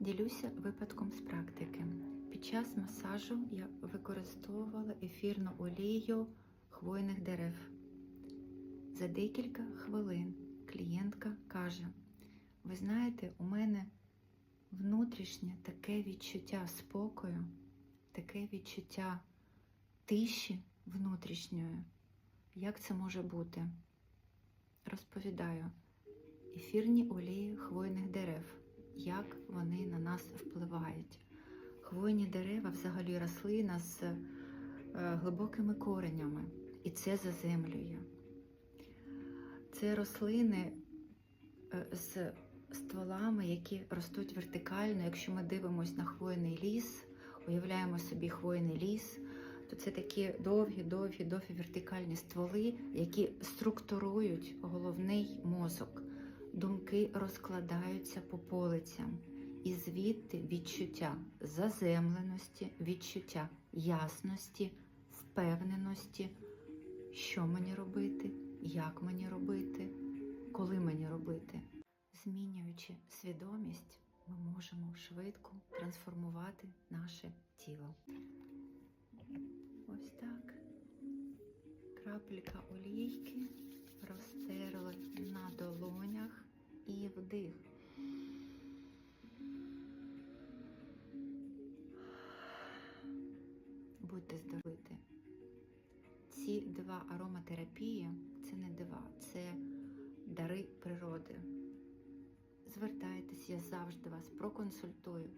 Ділюся випадком з практики. Під час масажу я використовувала ефірну олію хвойних дерев. За декілька хвилин клієнтка каже: Ви знаєте, у мене внутрішнє таке відчуття спокою, таке відчуття тиші внутрішньої. Як це може бути? Розповідаю, ефірні олії хвойних дерев, як вони на нас впливають. Хвойні дерева взагалі рослина з е, глибокими коренями, і це заземлює. Це рослини е, з стволами, які ростуть вертикально. Якщо ми дивимося на хвойний ліс, уявляємо собі хвойний ліс, то це такі довгі, довгі, довгі вертикальні стволи, які структурують головний мозок. Думки розкладаються по полицям, і звідти відчуття заземленості, відчуття ясності, впевненості, що мені робити, як мені робити, коли мені робити. Змінюючи свідомість, ми можемо швидко трансформувати наше тіло. Ось так. Крапелька олійки Будьте здорові. Ці два ароматерапії це не дива, це дари природи. Звертайтесь, я завжди вас проконсультую.